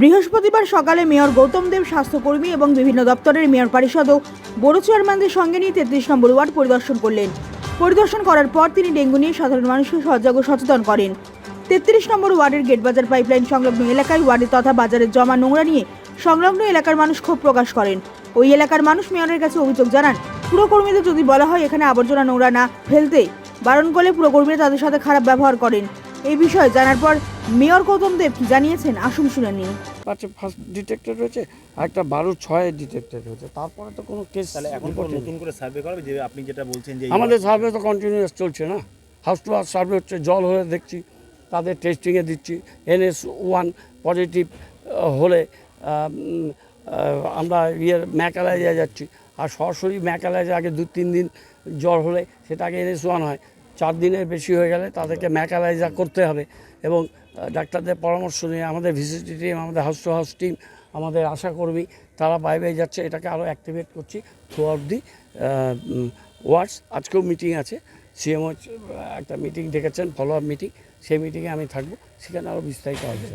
বৃহস্পতিবার সকালে মেয়র গৌতম দেব স্বাস্থ্যকর্মী এবং বিভিন্ন দপ্তরের মেয়র পরিষদ ও বড় চেয়ারম্যানদের সঙ্গে নিয়ে তেত্রিশ নম্বর ওয়ার্ড পরিদর্শন করলেন। পরিদর্শন করার পর তিনি ডেঙ্গু নিয়ে সাধারণ মানুষকে সজাগ ও সচেতন করেন। তেত্রিশ নম্বর ওয়ার্ডের গেটবাজার পাইপলাইন সংলগ্ন এলাকায় ওয়ার্ডে তথা বাজারের জমা নোংরা নিয়ে সংলগ্ন এলাকার মানুষ ক্ষোভ প্রকাশ করেন। ওই এলাকার মানুষ মেয়রের কাছে অভিযোগ জানান পুরকর্মীদের যদি বলা হয় এখানে আবর্জনা নোংরা না ফেলতে, বারণ করলে পুরকর্মীরা তাদের সাথে খারাপ ব্যবহার করেন। এই বিষয়ে জানার পর মেয়র গৌতম দেব কি জানিয়েছেন আসুন শুনে নিন পাঁচে ফার্স্ট ডিটেক্টেড রয়েছে আর একটা বারো ছয়ে ডিটেক্টেড হয়েছে। তারপরে তো কোনো কেস তাহলে এখন নতুন করে সার্ভে করাবে যে আপনি যেটা বলছেন যে আমাদের সার্ভে তো কন্টিনিউয়াস চলছে না। হাউস টু হাউস সার্ভে হচ্ছে জল হলে দেখছি তাদের টেস্টিংয়ে দিচ্ছি। এনএস ওয়ান পজিটিভ হলে আমরা ইয়ে ম্যাকালাইজে যাচ্ছি। আর সরাসরি ম্যাকালাইজে আগে দু তিন দিন জ্বর হলে সেটা আগে এনএস ওয়ান হয়। চার দিনের বেশি হয়ে গেলে তাদেরকে ম্যাকালাইজা করতে হবে এবং ডাক্তারদের পরামর্শ নিয়ে আমাদের ভিসিটি টিম আমাদের হাউস টু হাউস টিম আমাদের আশাকর্মী তারা বাইরে যাচ্ছে। এটাকে আরও অ্যাক্টিভেট করছি থ্রু আউট দি ওয়ার্ডস আজকেও মিটিং আছে। সিএমও একটা মিটিং ডেকেছেন ফলো আপ মিটিং সেই মিটিংয়ে আমি থাকব। সেখানে আরও বিস্তারিত হবে